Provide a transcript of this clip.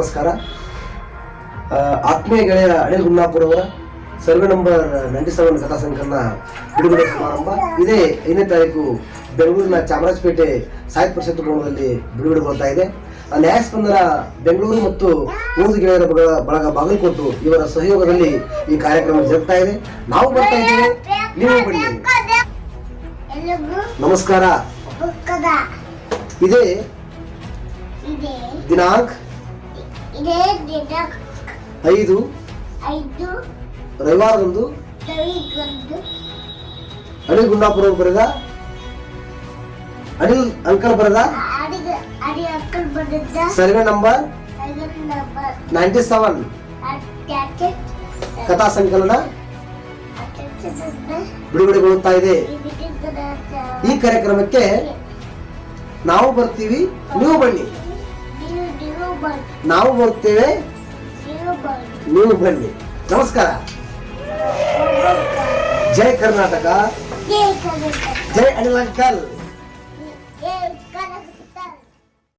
ನಮಸ್ಕಾರ. ಆತ್ಮೀಯ ಗೆಳೆಯ ಅನಿಲ್ ಗುನ್ನಾಪುರ ಅವರ ಸರ್ವೆ ನಂಬರ್ ನೈಂಟಿ ಸೆವೆನ್ ಕಥಾ ಸಂಕಲನ ಬಿಡುಗಡೆ ಸಮಾರಂಭ. ಇದೇ ಐದನೇ ತಾರೀಕು ಬೆಂಗಳೂರಿನ ಚಾಮರಾಜಪೇಟೆ ಸಾಹಿತ್ಯ ಪರಿಷತ್ ಭವನದಲ್ಲಿ ಬಿಡುಗಡೆಗೊಳ್ತಾ ಇದೆ. ಆ ನ್ಯಾಯಸ್ಪಂದನ ಬೆಂಗಳೂರು ಮತ್ತು ಊರು ಗೆಳೆಯರ ಬಳಗ ಬಳಗ ಬಾಗಲಕೋಟು ಇವರ ಸಹಯೋಗದಲ್ಲಿ ಈ ಕಾರ್ಯಕ್ರಮ ಜರುಗ್ತಾ ಇದೆ. ನಾವು ಬರ್ತಾ ಇದ್ದೇವೆ. ನೀವು ಬನ್ನಿ. ನಮಸ್ಕಾರ. ಇದೇ. ದಿನಾಂಕ ಐದು. ಐದು. ರವಿವಾರದಂದು. ಅನಿಲ್ ಗುಂಡಾಪುರ ಅವರು ಬರೆದ. ಅನಿಲ್ ಅಂಕಲ್ ಬರೆದ. ಸರ್ವೆ ನಂಬರ್ ನೈಂಟಿ ಸೆವೆನ್ ಕಥಾ ಸಂಕಲನ. ಬಿಡುಗಡೆಗೊಳ್ಳುತ್ತಾ ಇದೆ. ಈ ಕಾರ್ಯಕ್ರಮಕ್ಕೆ ನಾವು ಬರ್ತೀವಿ. ನೀವು ಬನ್ನಿ. ನೀವು ಬರ್ತೇವೆ ನೀವು ಬನ್ನಿ. ನಮಸ್ಕಾರ. ಜೈ ಕರ್ನಾಟಕ. ಜೈ ಅಂಕಲ್.